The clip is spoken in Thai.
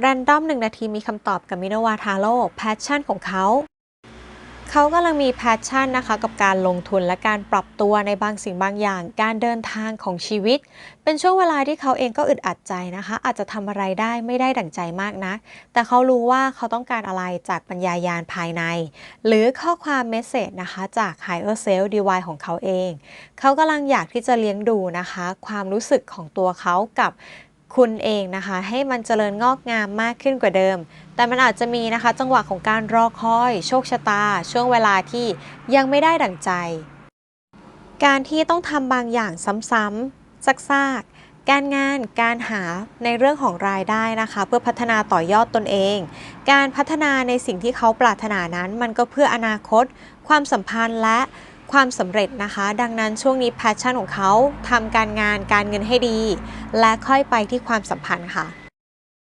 แรนดอมหนึ่งนาทีมีคำตอบกับมิโนวาทาโร่แพชชั่นของเขา เขากำลังมีแพชชั่นนะคะกับการลงทุนและการปรับตัวในบางสิ่งบางอย่าง การเดินทางของชีวิต เป็นช่วงเวลาที่เขาเองก็อึดอัดใจนะคะ อาจจะทำอะไรได้ไม่ได้ดั่งใจมากนะแต่เขารู้ว่าเขาต้องการอะไรจากปัญญายาณภายใน หรือข้อความเมสเซจนะคะจาก Higher Self Divine ของเขาเอง เขากำลังอยากที่จะเลี้ยงดูนะคะ ความรู้สึกของตัวเขากับ คุณเองนะคะ ให้มันเจริญงอกงามมากขึ้นกว่าเดิม แต่มันอาจจะมีนะคะ จังหวะของการรอคอย โชคชะตา ช่วงเวลาที่ยังไม่ได้ดั่งใจ การที่ต้องทำบางอย่างซ้ำๆซากการงานการหาในเรื่องของรายได้นะคะ เพื่อพัฒนาต่อยอดตนเอง การพัฒนาในสิ่งที่เขาปรารถนานั้น มันก็เพื่ออนาคต ความสัมพันธ์และ ความสำเร็จนะคะ ดังนั้นช่วงนี้แพชชั่นของเขาทำการงานการเงินให้ดี และค่อยไปที่ความสัมพันธ์ค่ะ